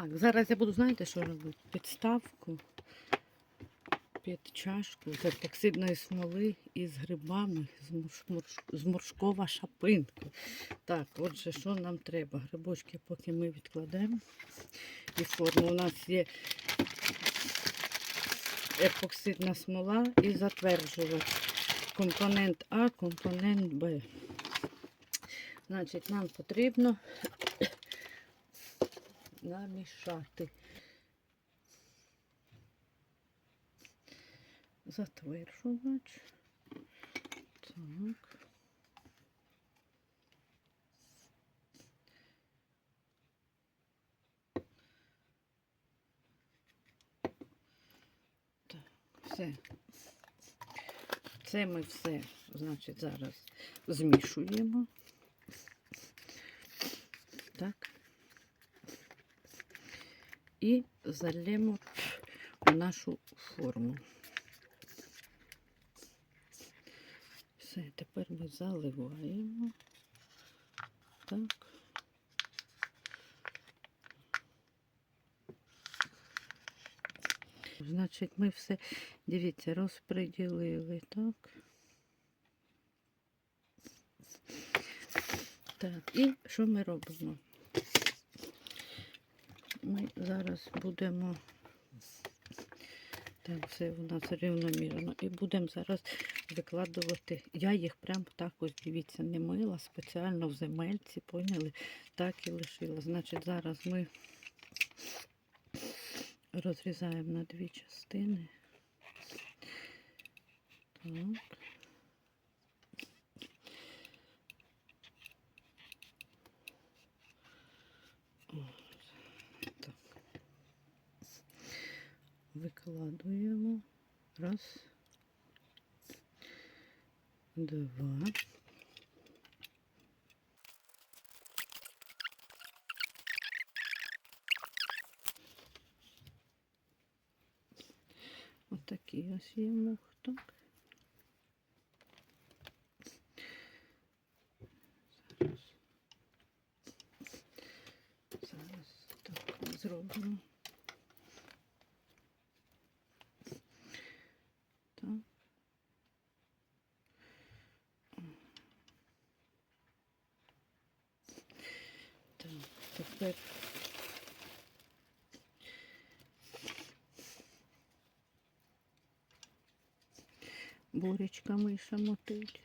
Так, зараз я буду, знаєте, що робити? Підставку під чашку з епоксидної смоли грибами з, морш- з моршкова шапинка. Так, отже, що нам треба? Грибочки поки ми відкладемо. І форму у нас є епоксидна смола і затверджувач. Компонент А, компонент Б. Значить, нам потрібно намішати. Затверджувач. Так. Так, все. Це ми все, значить, зараз змішуємо. Так. І залємо в нашу форму. Все, тепер ми заливаємо. Так. Значить, ми все, дивіться, розподілили, так. Так, і що ми робимо? Зараз будемо. Так, все у нас рівномірно. І будемо зараз викладувати. Я їх прям так ось, дивіться, не мила, спеціально в земельці, поняли? Так і лишила. Значить, зараз ми розрізаємо на дві частини. Так. Викладуємо. Раз. Два. Отакий ось є мухток. Зараз. Зараз так зробимо. Так. Так, тепер буречка миша мотить.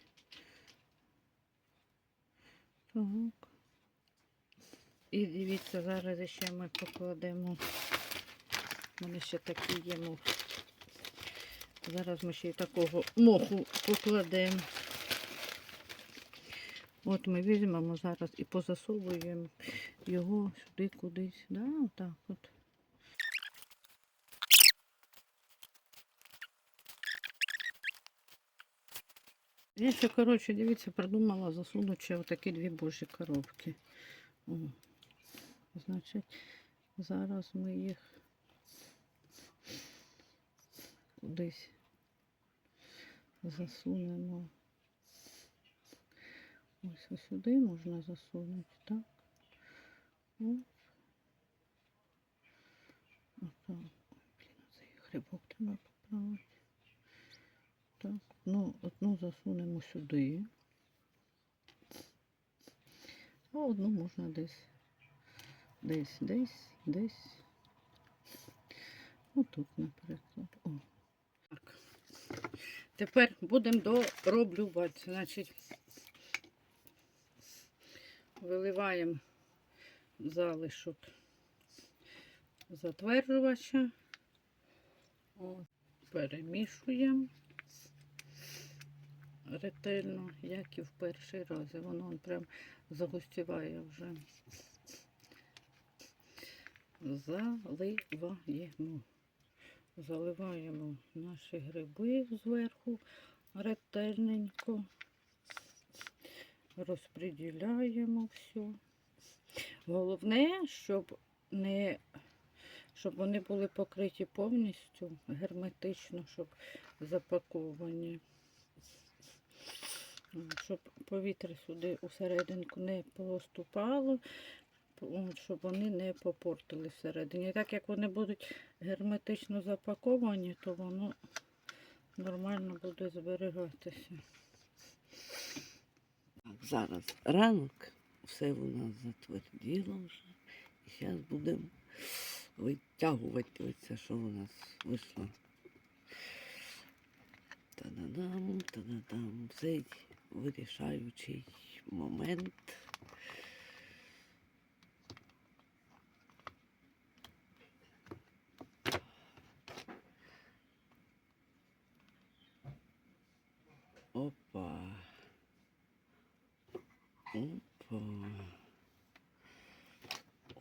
Так. І дивіться, зараз ще ми покладемо. Мене ще такі є мохи. Зараз ми ще й такого моху покладемо. От ми візьмемо зараз і позасовуємо його сюди кудись. Да, отак от. Я ще, коротше, дивіться, придумала засунути ще отакі дві божі коробки. О. Значить, зараз ми їх кудись засунемо. Ось сюди можна засунути, так? Блін, цей грибок треба поправити. Так, ну, одну засунемо сюди. А одну можна десь, десь, десь, десь. Отут, наприклад. О. Так. Тепер будемо дороблювати. Значить, виливаємо залишок затверджувача. От, перемішуємо ретельно, як і в перший раз. Воно прям загустіває вже. Заливаємо. Заливаємо наші гриби зверху ретельненько. Розподіляємо все. Головне, щоб не щоб вони були покриті повністю герметично, щоб запаковані. Щоб повітря сюди усерединку не поступало. щоб вони не попортили всередині. І так як вони будуть герметично запаковані, то воно нормально буде зберігатися. Так, зараз ранок, все у нас затверділо вже. І зараз будемо витягувати оце, що у нас вийшло. Та-да-дам, та-да-дам. Цей вирішаючий момент.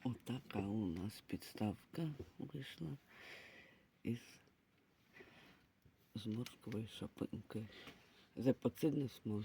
Отака у нас підставка вийшла із з морської шапинки. За епоцидної смоли.